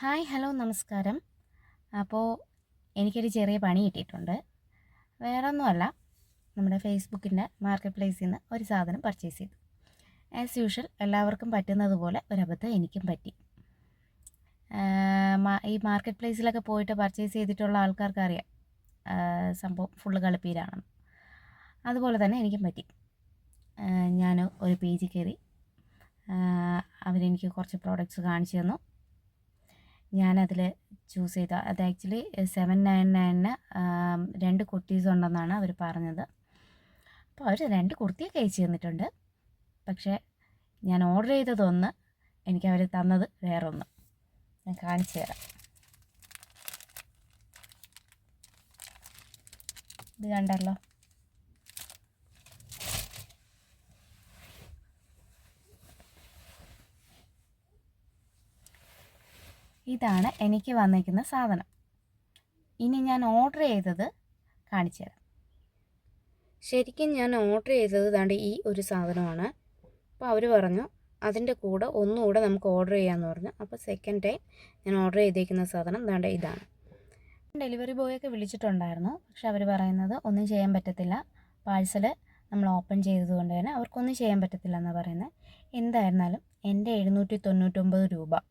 Hi hello നമസ്കാരം. അപ്പോൾ എനിക്കൊരു ചെറിയ പണി കിട്ടിയിട്ടുണ്ട്. വേറെ ഒന്നുമല്ല നമ്മുടെ ഫേസ്ബുക്കിന്റെ മാർക്കറ്റ് പ്ലേസിൽ നിന്ന് ഒരു സാധനം പർച്ചേസ് ചെയ്തു. ആസ് യൂഷ്വൽ എല്ലാവർക്കും പറ്റുന്നതുപോലെ ഒരബദ്ധം എനിക്കും പറ്റി. ഈ മാർക്കറ്റ് പ്ലേസിലൊക്കെ പോയിട്ട് പർച്ചേസ് ചെയ്തിട്ടുള്ള ആൾക്കാർക്ക് അറിയാം സംഭവം ഫുള്ള് കളിപ്പീരാണെന്ന്. അതുപോലെ തന്നെ എനിക്കും പറ്റി. ഞാൻ ഒരു പേജ് കയറി അവരെനിക്ക് കുറച്ച് പ്രോഡക്റ്റ്സ് കാണിച്ചു തന്നു. ഞാനതിൽ ചൂസ് ചെയ്ത അത് ആക്ച്വലി സെവൻ നയൻ നയനിന് രണ്ട് കുർത്തീസ് ഉണ്ടെന്നാണ് അവർ പറഞ്ഞത്. അപ്പോൾ അവർ രണ്ട് കുർത്തിയൊക്കെ അയച്ചു തന്നിട്ടുണ്ട്. പക്ഷേ ഞാൻ ഓർഡർ ചെയ്തതൊന്ന് എനിക്ക് അവർ തന്നത് വേറൊന്ന്. ഞാൻ കാണിച്ചു തരാം. ഇത് കണ്ടല്ലോ. ഇതാണ് എനിക്ക് വന്നിരിക്കുന്ന സാധനം. ഇനി ഞാൻ ഓർഡർ ചെയ്തത് കാണിച്ചു തരാം. ശരിക്കും ഞാൻ ഓർഡർ ചെയ്തത് ദാണ്ട് ഈ ഒരു സാധനമാണ്. അപ്പോൾ അവർ പറഞ്ഞു അതിന്റെ കൂടെ ഒന്നുകൂടെ നമുക്ക് ഓർഡർ ചെയ്യാമെന്ന് പറഞ്ഞു. അപ്പോൾ സെക്കൻഡ് ടൈം ഞാൻ ഓർഡർ ചെയ്തേക്കുന്ന സാധനം ദാണ്ട് ഇതാണ്. ഡെലിവറി ബോയൊക്കെ വിളിച്ചിട്ടുണ്ടായിരുന്നു. പക്ഷെ അവർ പറയുന്നത് ഒന്നും ചെയ്യാൻ പറ്റത്തില്ല. പാഴ്സൽ നമ്മൾ ഓപ്പൺ ചെയ്തതുകൊണ്ട് തന്നെ അവർക്കൊന്നും ചെയ്യാൻ പറ്റത്തില്ല എന്നാണ് പറയുന്നത്. എന്തായിരുന്നാലും എന്റെ എഴുന്നൂറ്റി തൊണ്ണൂറ്റൊമ്പത് രൂപ.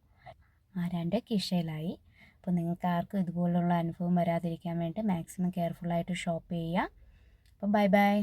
ആ രണ്ട് കിഷയിലായി അപ്പോൾ നിങ്ങൾക്ക് ആർക്കും ഇതുപോലുള്ള അനുഭവം വരാതിരിക്കാൻ വേണ്ടി മാക്സിമം കെയർഫുള്ളായിട്ട് ഷോപ്പ് ചെയ്യുക. അപ്പോൾ ബൈ ബൈ